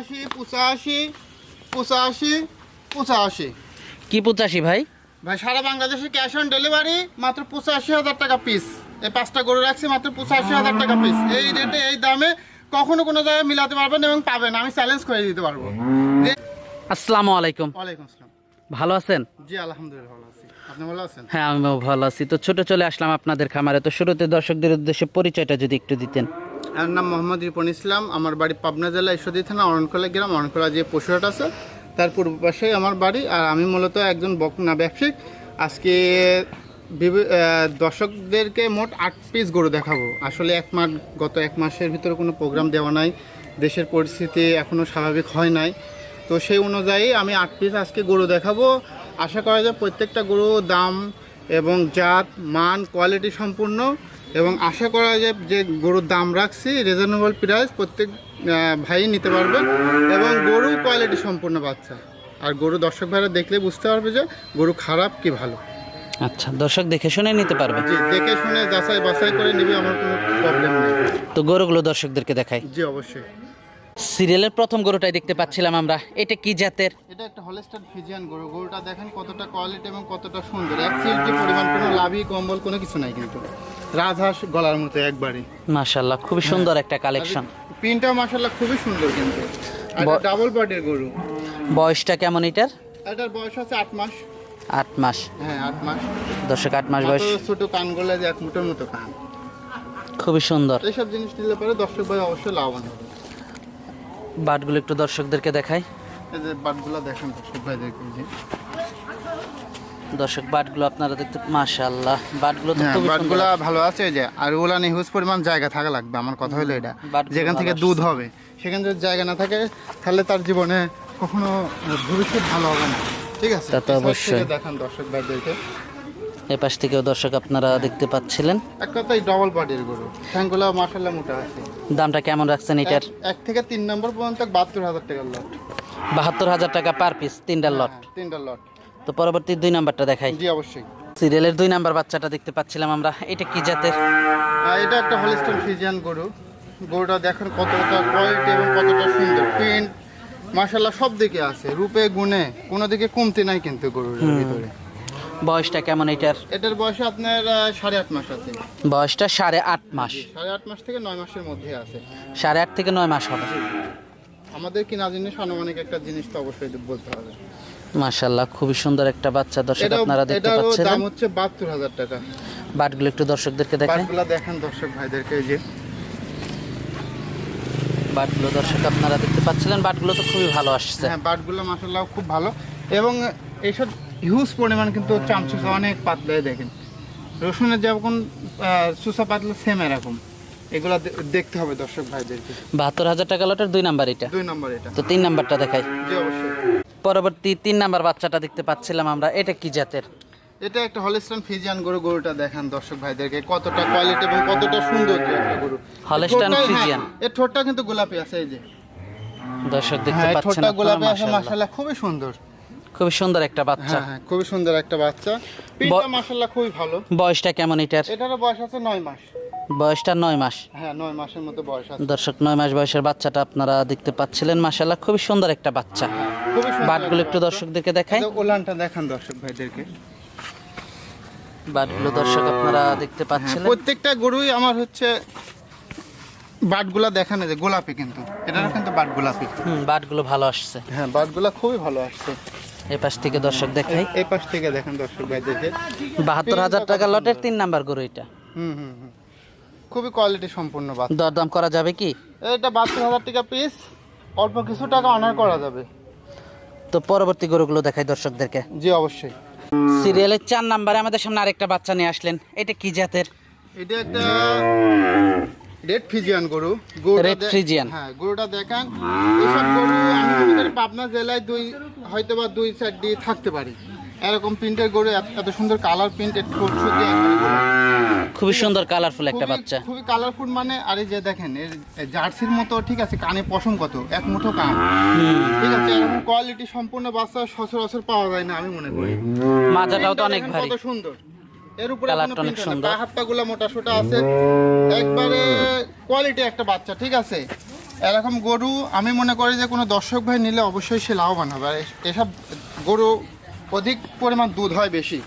পঁচাশি পঁচাশি পঁচাশি পঁচাশি। কি পঁচাশি ভাই? ভাই সারা বাংলাদেশে ক্যাশ অন ডেলিভারি মাত্র পঁচাশি হাজার টাকা পিস এই পাঁচটা গরু রাখছি মাত্র পঁচাশি হাজার টাকা পিস এই রেটে এই দামে কখনো কোনো জায়গায় মিলাতে পারবেন এবং পাবেন। আমি চ্যালেঞ্জ করে দিতে পারব। আসসালামু আলাইকুম। ওয়ালাইকুম আসসালাম। ভালো আছেন? জি আলহামদুলিল্লাহ ভালো আছি। আপনি ভালো আছেন? হ্যাঁ আমিও ভালো আছি। তো ছোট চলে আসলাম আপনাদের খামারে। তো শুরুতে দর্শকদের উদ্দেশ্যে পরিচয়টা যদি একটু দিতেন। আমার নাম মোহাম্মদ রিপন ইসলাম। আমার বাড়ি পাবনা জেলা ঈশ্বরদী থানা, অরণখোলা গ্রাম। অরণখোলা যে পশুহাট আছে, তার পূর্ব পাশেই আমার বাড়ি। আর আমি মূলত একজন বকনা ব্যবসায়িক আজকে দর্শকদেরকে মোট আট পিস গরু দেখাবো। আসলে এক মাস, গত এক মাসের ভিতরে কোনো প্রোগ্রাম দেওয়া নাই। দেশের পরিস্থিতি এখনও স্বাভাবিক হয় নাই। তো সেই অনুযায়ী আমি আট পিস আজকে গরু দেখাবো। আশা করা যায় প্রত্যেকটা গরু দাম এবং জাত, মান কোয়ালিটি সম্পূর্ণ। এবং আশা করা যায় যে গরুর দাম রাখছি রিজনেবল প্রাইস প্রত্যেক ভাই নিতে পারবে এবং গরু কোয়ালিটি সম্পূর্ণ বাচ্চা। আর গরু দর্শক ভাইরা দেখলে বুঝতে পারবে যে গরু খারাপ কি ভালো। আচ্ছা দর্শক দেখে শুনে নিতে পারবে। জি দেখে শুনে যাচাই বাছাই করে নিবে আমার কোনো প্রবলেম নেই। তো গরুগুলো দর্শকদেরকে দেখাই। জি অবশ্যই। সিরিয়ালের প্রথম গরুটাই দেখতে পাচ্ছিলাম আমরা। এটা কি জাতের? এটা একটা হলেস্টার ফিজিয়ান গরু। গরুটা দেখেন কতটা কোয়ালিটি এবং কতটা সুন্দর। এক পরিমাণ কোনো লাভি কম্বল কোনো কিছু নাই কিন্তু। রাজহাঁস গলার মতো একবারই। মাশাল্লাহ খুবই সুন্দর একটা কালেকশন পিনটাও মাসাল্লাহ খুবই সুন্দর কিন্তু। ব- ডাবল বডির গরু। বয়সটা কেমন এটার? এটার বয়স আছে আট মাস। আট মাস। হ্যাঁ আট মাস। দর্শক আট মাস বয়স। ছোট কান গলে যে এক মুঠোর মতো কান। খুবই সুন্দর। এইসব জিনিস নিলে পরে দর্শক ভাই অবশ্যই লাভবান হবে। বাটগুলো একটু দর্শকদেরকে দেখাই। এই যে বাটগুলো দেখেন দর্শক ভাই দেখুন যে। দর্শক বাটগুলো আপনারা দেখতে মাশাল্লাহ বাটগুলো তো হ্যাঁ বাটগুলো ভালো আছে যে। আর ওগুলা নিহুজ পরিমাণ জায়গা থাকা লাগবে আমার কথা হলো এটা। যেখান থেকে দুধ হবে সেখানে যদি জায়গা না থাকে তাহলে তার জীবনে কখনো ভবিষ্যৎ ভালো হবে না। ঠিক আছে? তা তো অবশ্যই। দেখান দর্শক ভাইদেরকে। এ পাশ থেকেও দর্শক আপনারা দেখতে পাচ্ছিলেন। এক কথাই ডবল বডির গরু। ঠ্যাংগুলো মাসাল্লাহ মোটা আছে। দামটা কেমন রাখছেন এটার? এক- থেকে তিন নম্বর পর্যন্ত বাহাত্তর হাজার টাকার লট বাহাত্তর হাজার টাকা পার পিস তিনটা লট হ্যাঁ, তিনটা লট তো পরবর্তী দুই নাম্বারটা দেখাই। জি অবশ্যই। সিরিয়ালের দুই নাম্বার বাচ্চাটা দেখতে পাচ্ছিলাম আমরা। এটা কি জাতের? এটা একটা হলিস্টন ফিজিয়ান গরু। গরুটা দেখেন কতটা কোয়ালিটি এবং কতটা সুন্দর। প্রিন্ট মাসাল্লাহ সব দিকে আছে। রূপে গুণে কোনো দিকে কমতি নাই কিন্তু গরুর ভিতরে। বয়সটা কেমন এটার? এটার বয়স আপনার সাড়ে আট মাস আছে। বয়সটা সাড়ে আট মাস। সাড়ে আট মাস থেকে নয় মাসের মধ্যে আছে। সাড়ে আট থেকে নয় মাস হবে। আমাদের কিনা জিনিস আনুমানিক একটা জিনিস তো অবশ্যই বলতে হবে। মাশাল্লাহ খুবই সুন্দর একটা বাচ্চা। দর্শক আপনারা দেখতে পাচ্ছেন? দাম হচ্ছে বাহাত্তর হাজার টাকা। বাটগুলো একটু দর্শকদেরকে দেখাই পাটগুলা দেখেন দর্শক ভাইদেরকে এই যে। বাটগুলো দর্শক আপনারা দেখতে পাচ্ছিলেন বাটগুলো তো খুবই ভালো আসছে। হ্যাঁ বাটগুলো মাসাল্লাহ খুব ভালো। এবং এইসব হিউজ পরিমাণ কিন্তু চামচুসা অনেক পাতলা দেখেন। রসুনের যেমন সুসা পাতলা সেম এরকম। এগুলা দেখতে হবে দর্শক ভাইদেরকে। বাহাত্তর হাজার টাকা লটের দুই নাম্বার এটা। দুই নম্বর এটা। তো তিন নাম্বারটা দেখাই। জি অবশ্যই। পরবর্তী তিন নাম্বার বাচ্চাটা দেখতে পাচ্ছিলাম আমরা। এটা কি জাতের? এটা একটা হলিস্টান ফিজিয়ান গরু। গরুটা দেখান দর্শক ভাইদেরকে কতটা কোয়ালিটি এবং কতটা সুন্দর একটা গরু। হলিস্টান ফিজিয়ান এর ঠোঁটটা কিন্তু গোলাপি আছে এই যে। দর্শক দেখতে হ্যাঁ পাচ্ছেন ঠোঁটটা গোলাপি আছে। মাশাআল্লাহ খুবই সুন্দর। খুবই সুন্দর একটা বাচ্চা। হ্যাঁ হ্যাঁ খুবই সুন্দর একটা বাচ্চা। পিঠটা মাশাআল্লাহ খুবই ভালো। বয়সটা কেমন এটার? এটারও বয়স আছে নয় মাস। বয়সটা নয় মাস। হ্যাঁ নয় মাসের মতো বয়স আছে। দর্শক নয় মাস বয়সের বাচ্চাটা আপনারা দেখতে পাচ্ছিলেন। মাশাল্লাহ খুবই সুন্দর একটা বাচ্চা। খুবই সুন্দর বাটগুলো একটু দর্শকদেরকে দেখাই। ওলানটা দেখান দর্শক ভাইদেরকে। বাটগুলো দর্শক আপনারা দেখতে হ্যাঁ, পাচ্ছিলেন। প্রত্যেকটা গরুই আমার হচ্ছে বাটগুলা দেখানো যে গোলাপি কিন্তু। এটারও কিন্তু বাট গোলাপি হুম বাটগুলো ভালো আসছে। হ্যাঁ বাটগুলা খুবই ভালো আসছে। এই পাশ থেকে দর্শক দেখাই। এই পাশ থেকে দেখেন দর্শক ভাইদেরকে বাহাত্তর হাজার টাকা লটের তিন নাম্বার গরু এটা। হুম হুম হুম। খুবই কোয়ালিটি সম্পূর্ণ বাট দরদাম করা যাবে কি? এটা বাহাত্তর হাজার টাকা পিস অল্প কিছু টাকা অনার করা যাবে। তো পরবর্তী গরুগুলো দেখাই দর্শকদেরকে। জি অবশ্যই। সিরিয়ালের চার নাম্বারে আমাদের সামনে আরেকটা বাচ্চা নিয়ে আসলেন। এটা কি জাতের? এটা একটা রেড ফিজিয়ান গরু দে- Friesian। হ্যাঁ গরুটা দেখান। এইসব গরু আমি মনে করি পাবনা জেলায় দুই হয়তো বা দুই দিয়ে থাকতে পারি। এরকম প্রিন্টের গরু এত- সুন্দর কালার প্রিন্টেড শুকিয়ে খুবই সুন্দর কালারফুল একটা বাচ্চা। খুবই কালারফুল মানে আর এই যে দেখেন এর জার্সির মতো ঠিক আছে কানে পশম কত এক মুঠো কান। ঠিক আছে কোয়ালিটি সম্পূর্ণ বাচ্চা সচরাচর পাওয়া যায় না আমি মনে করি। মাজাটাও তো অনেক ভারী। কত সুন্দর। এর উপরে কালারটা অনেক সুন্দর। হাতটা গুলা মোটা সোটা আছে। একবারে কোয়ালিটি একটা বাচ্চা ঠিক আছে? এরকম গরু আমি মনে করি যে কোনো দর্শক ভাই নিলে অবশ্যই সে লাভবান হবে। আর এসব গরু অধিক পরিমাণ দুধ হয় বেশি।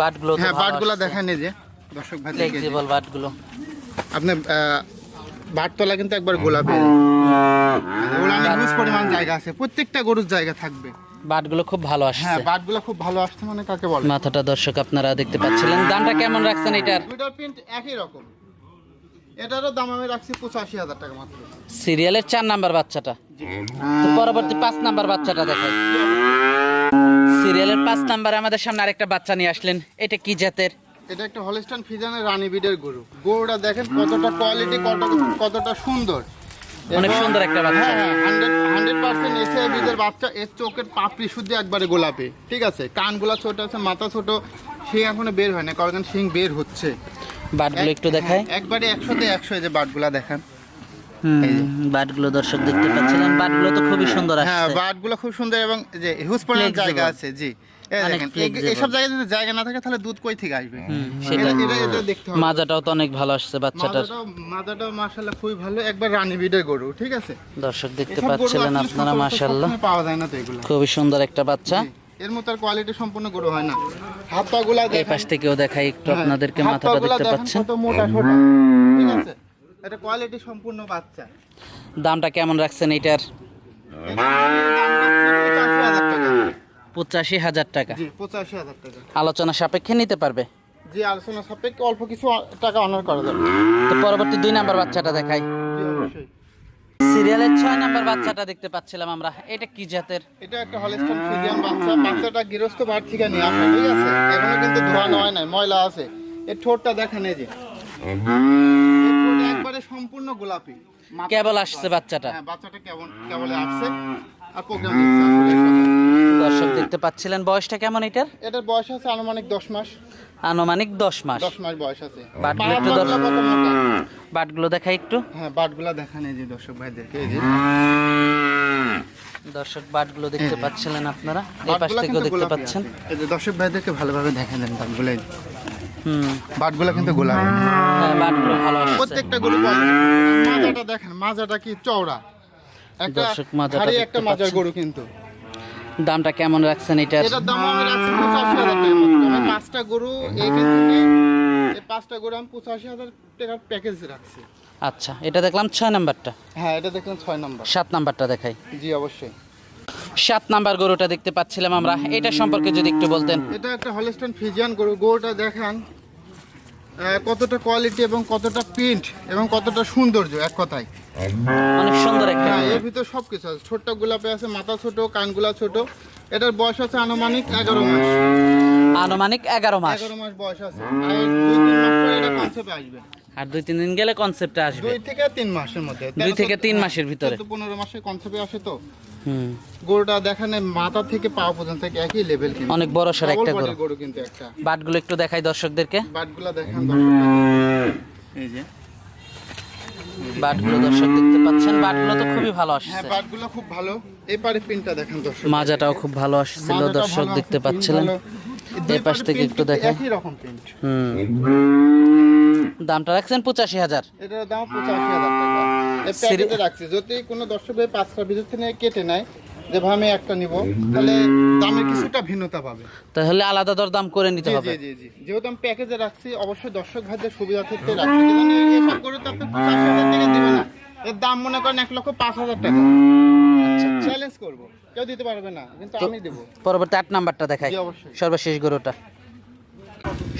বাটগুলো হ্যাঁ বাটগুলো। দেখেন এই যে দর্শক ভাই দেখে ফ্লেক্সিবল বাটগুলো। আপনি বাটতলা কিন্তু একবার গোলাপি ওলানে হিউজ পরিমাণ জায়গা আছে প্রত্যেকটা গরুর জায়গা থাকবে। বাটগুলো খুব ভালো হ্যাঁ বাটগুলো খুব ভালো আসছে মানে কাকে বলে? মাথাটা দর্শক আপনারা দেখতে পাচ্ছিলেন। দামটা কেমন রাখছেন এটার? দুইটার প্রিন্ট একই রকম। এটারও দাম আমি রাখছি পঁচাশি হাজার টাকা মাত্র। সিরিয়ালের চার নাম্বার বাচ্চাটা। তো পরবর্তী পাঁচ নাম্বার বাচ্চাটা দেখাই। সিরিয়ালের পাঁচ নাম্বারে আমাদের সামনে আরেকটা বাচ্চা নিয়ে আসলেন। এটা কি জাতের? এটা একটা হলিস্টান ফিজানের রানী বিডের গরু। গরুটা দেখেন কতটা কোয়ালিটি কত কতটা সুন্দর। অনেক সুন্দর একটা বাচ্চা। হ্যাঁ হান্ড্রেড হান্ড্রেড পার্সেন্ট এসে বীজের বাচ্চা এর চোখের পাপড়ি শুদ্ধ একবারে গোলাপি ঠিক আছে? কানগুলা ছোট আছে মাথা ছোট শিং এখনও বের হয় না কারণ শিং বের হচ্ছে। বাটগুলো একটু দেখাই। হ্যাঁ, একবারে একশোতে একশো এই যে বাটগুলা দেখেন। বাটগুলো দর্শক দেখতে পাচ্ছিলেন বাটগুলো তো খুবই সুন্দর হ্যাঁ বাটগুলো খুব সুন্দর এবং যে হিউজ পরিমাণ জায়গা আছে জি। এই অনেক দেখেন flexible. এই- এসব জায়গায় যদি জায়গা না থাকে তাহলে দুধ কই থেকে আসবে? মাজাটাও তো অনেক ভালো আসছে বাচ্চাটার। মাদাটাও মাদাটাও মাশাআল্লাহ খুবই ভালো। একবার রানী বিডের গরু ঠিক আছে? দর্শক দেখতে পাচ্ছিলেন আপনারা মাশাল্লাহ পাওয়া যায় না তো এগুলো। খুবই সুন্দর একটা বাচ্চা। এর মতো আর কোয়ালিটি সম্পূর্ণ গরু হয় না। হাত পা গুলা এই পাশ থেকেও দেখাই একটু হ্যাঁ, আপনাদেরকে মাথাটা দেখতে পাচ্ছেন। কত মোটা সোটা। ঠিক আছে? এটা কোয়ালিটি সম্পূর্ণ বাচ্চা। দামটা কেমন রাখছেন এটার পঁচাশি হাজার টাকা। জি পঁচাশি হাজার টাকা। আলোচনা সাপেক্ষে নিতে পারবে? জি আলোচনা সাপেক্ষে অল্প কিছু টাকা অনার করা যাবে। তো পরবর্তী দুই নাম্বার বাচ্চাটা দেখাই। সিরিয়ালের ছয় নাম্বার বাচ্চাটা দেখতে পাচ্ছিলাম আমরা। এটা কি জাতের? এটা একটা হলিস্টন ফিজিয়ান বাচ্চা। বাচ্চাটা গৃহস্থ থেকে নিয়ে আসা ঠিক আছে? এখনও কিন্তু ধোয়ানো হয় নাই ময়লা আছে। এর ঠোঁটটা দেখেন এই যে। একবারে সম্পূর্ণ গোলাপি। কেবল আসছে বাচ্চাটা। হ্যাঁ বাচ্চাটা কেমন কেবলে আসছে। আর প্রোগ্রাম দর্শক দেখতে পাচ্ছিলেন বয়সটা কেমন এটার? এটার বয়স আছে আনুমানিক দশ মাস। আনুমানিক দশ মাস। দশ মাস বয়স আছে। বাটগুলো একটু মোটা। বাটগুলো দেখাই একটু। হ্যাঁ বাটগুলা দেখান এই যে দর্শক ভাইদেরকে এই যে। দর্শক বাটগুলো দেখতে পাচ্ছিলেন আপনারা? এই পাশ থেকেও কিন্তু দেখতে পাচ্ছেন। এই যে দর্শক ভাইদেরকে ভালোভাবে দেখেন দেন বাটগুলো। হুম। বাটগুলা কিন্তু গোলাপি। হ্যাঁ বাটগুলো ভালো আসছে। প্রত্যেকটা গরু মাজাটা দেখেন মাজাটা কি চওড়া? একটা দর্শক মাজাটা একটা মাজার গরু কিন্তু। দামটা কেমন রাখছেন এটার? এটার দাম আমি রাখছি পঁচাশি হাজার টাকা আমি পাঁচটা গরু এইখান থেকে এই পাঁচটা গরু আমি পঁচাশি হাজার টাকার প্যাকেজ রাখছি। আচ্ছা এটা দেখলাম ছয় নাম্বারটা। হ্যাঁ এটা দেখলাম ছয় নম্বর। সাত নাম্বারটা দেখাই। জি অবশ্যই। সাত নাম্বার গরুটা দেখতে পাচ্ছিলাম আমরা। এটা সম্পর্কে যদি একটু বলতেন। এটা একটা হলিস্টন ফিজিয়ান গরু। গরুটা দেখান কতটা কোয়ালিটি এবং কতটা প্রিন্ট এবং কতটা সৌন্দর্য এক কথায়। অনেক সুন্দর একটা হ্যাঁ এর ভিতর সব কিছু আছে। ছোট্ট গোলাপে আছে মাথা ছোট কানগুলা ছোট। এটার বয়স আছে আনুমানিক এগারো মাস। আনুমানিক এগারো মাস। এগারো মাস বয়স আছে। আর দুই তিন মাস পরে এটা কনসেপ্টে আসবে। আর দুই তিন দিন গেলে কনসেপ্টে আসবে। দুই থেকে তিন মাসের মধ্যে। দুই থেকে তিন মাসের ভিতরে। পনেরো মাসে কনসেপ্টে আসে তো। হুম। গরুটা দেখানে মাথা থেকে পা পর্যন্ত একই লেভেল কিন্তু। অনেক বড় সড় একটা গরু। গরু কিন্তু একটা। বাটগুলো একটু দেখাই দর্শকদেরকে। বাটগুলা দেখান। এই যে। বাটগুলো দর্শক দেখতে পাচ্ছেন। বাটগুলো তো খুবই ভালো হ্যাঁ বাটগুলো খুব ভালো। এপারে পিনটা দেখেন দর্শক। মাজাটাও খুব ভালো আসছিল দর্শক দেখতে পাচ্ছিলেন। এই পাশ থেকে একটু দেখেন। একই রকম প্রিন্ট হুম। দামটা রাখছেন পঁচাশি হাজার। এটার দাম পঁচাশি হাজার টাকা। এই প্যাকেটে রাখছি। যদি কোনো দর্শক পাঁচটা পাঁচটার ভিতর থেকে কেটে নেয় যে ভাই আমি একটা নিব। তাহলে দামে কিছুটা ভিন্নতা পাবে। তাহলে আলাদা দর দাম করে নিতে হবে। জি জি জি। যেহেতু আমি প্যাকেজে রাখছি অবশ্যই দর্শক ভাইদের সুবিধা থেকে রাখছি এইসব করে তো আপনি পঁচাশি হাজার টাকা দিবে না। এর দাম মনে করেন এক লক্ষ পাঁচ হাজার টাকা। চ্যালেঞ্জ করব। কেউ দিতে পারবে না কিন্তু আমি দেবো। পরবর্তী আট নাম্বারটা দেখাই। জি, অবশ্যই। সর্বশেষ গরুটা।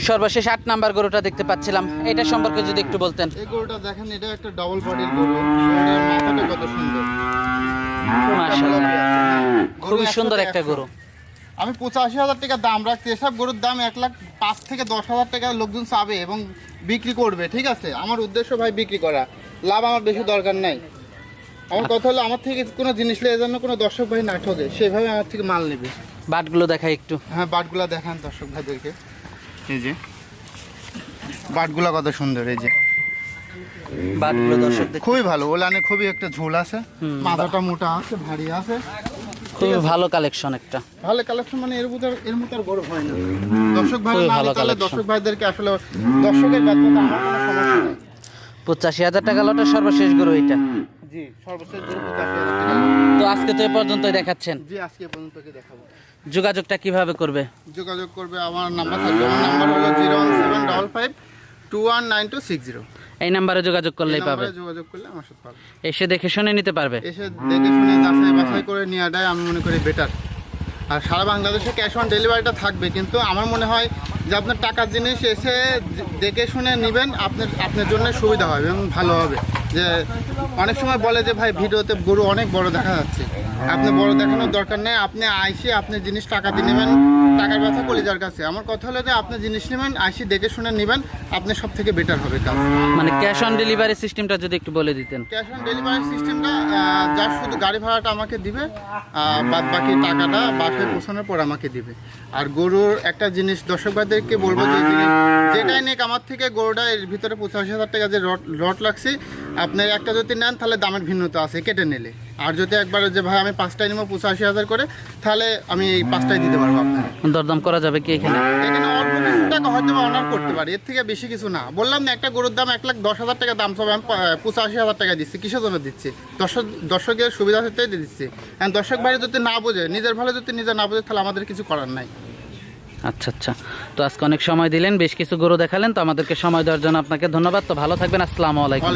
সর্বশেষ আট নাম্বার গরুটা দেখতে পাচ্ছিলাম। এটা সম্পর্কে যদি একটু বলতেন। এই গরুটা দেখেন এটা একটা ডবল বডির গরু। মাথাটা কত সুন্দর। খুবই সুন্দর একটা গরু। আমি পঁচাশি হাজার টাকা দাম রাখছি। এসব গরুর দাম এক লাখ পাঁচ থেকে দশ হাজার টাকা লোকজন চাবে এবং বিক্রি করবে ঠিক আছে? আমার উদ্দেশ্য ভাই বিক্রি করা। লাভ আমার বেশি দরকার নাই। আমার কথা হলো আমার থেকে কোনো জিনিস নিয়ে জন্য কোনো দর্শক ভাই না ঠকে সেভাবে আমার থেকে মাল নেবে। বাটগুলো দেখাই একটু। হ্যাঁ বাটগুলা দেখান দর্শক ভাইদেরকে। এই যে। বাটগুলা কত সুন্দর এই যে। বাটগুলো দর্শক খুবই ভালো ওলানে খুবই একটা ঝোল আছে মাথাটা মোটা আছে ভারী আছে। খুবই ভালো কালেকশন একটা। ভালো কালেকশন মানে এর মতো এর মতো আর বড় হয় না। দর্শক ভাই ভালো collection। দর্শক ভাইদেরকে আসলে দর্শকের ব্যর্থতা আমার কোনো সমস্যা নেই। পঁচাশি হাজার টাকা লটের সর্বশেষ গরু এটা জি সর্বোচ্চ গরু পঁচাশি হাজার টাকা। তো আজকে তো এ পর্যন্তই দেখাচ্ছেন। জি আজকে পর্যন্ত দেখাবো। যোগাযোগটা কীভাবে করবে? যোগাযোগ করবে আমার নাম্বার থাকবে। আমার নাম্বার হলো zero one seven double five two one nine two six zero এই নাম্বারে যোগাযোগ করলেই পাবে। যোগাযোগ করলে আমার সাথে পাবে। এসে দেখে শুনে নিতে পারবে। এসে দেখে শুনে যাচাই বাছাই করে নেওয়াটাই আমি মনে করি বেটার আর সারা বাংলাদেশে ক্যাশ অন ডেলিভারিটা থাকবে কিন্তু আমার মনে হয় যে আপনার টাকার জিনিস এসে দেখে শুনে নেবেন আপনার আপনার জন্য সুবিধা হবে এবং ভালো হবে। যে অনেক সময় বলে যে ভাই ভিডিওতে গরু অনেক বড় দেখা যাচ্ছে। আপনি বড় দেখানোর দরকার নেই আপনি আইসি আপনি জিনিস টাকা দিয়ে নেবেন টাকার ব্যথা কলিজার কাছে। আমার কথা হলো যে আপনি জিনিস নেবেন আইসি দেখে শুনে নেবেন আপনি সব থেকে বেটার হবে কাজ। মানে ক্যাশ অন ডেলিভারি সিস্টেমটা যদি একটু বলে দিতেন। ক্যাশ অন ডেলিভারি সিস্টেমটা যার শুধু গাড়ি ভাড়াটা আমাকে দিবে বাদ বাকি টাকাটা বাসায় পৌঁছানোর পর আমাকে দিবে। আর গরুর একটা জিনিস দর্শক ভাইদেরকে বলব যে যেটাই নেক আমার থেকে গরুটা এর ভিতরে পঁচাশি হাজার টাকা যে রট লাগছে আপনার একটা যদি নেন তাহলে দামের ভিন্নতা আছে কেটে নিলে। আর যদি একবার যে ভাই আমি পাঁচটায় নেব পঁচাশি হাজার করে তাহলে আমি এই পাঁচটায় দিতে পারব আপনাকে। দরদাম করা যাবে কি এখানে? এখানে অল্প কিছু টাকা হয়তো অনার করতে পারি এর থেকে বেশি কিছু না। বললাম না একটা গরুর দাম এক লাখ দশ হাজার টাকা দাম সব আমি পঁচাশি হাজার টাকা দিচ্ছি। কিসের জন্য দিচ্ছি? দর্শক দর্শকের সুবিধা হতে দিচ্ছি। এখন দর্শক ভাই যদি না বোঝে নিজের ভালো যদি নিজে না বোঝে তাহলে আমাদের কিছু করার নাই। আচ্ছা আচ্ছা। তো আজকে অনেক সময় দিলেন বেশ কিছু গরু দেখালেন তো আমাদেরকে সময় দেওয়ার জন্য আপনাকে ধন্যবাদ। তো ভালো থাকবেন আসসালামু আলাইকুম।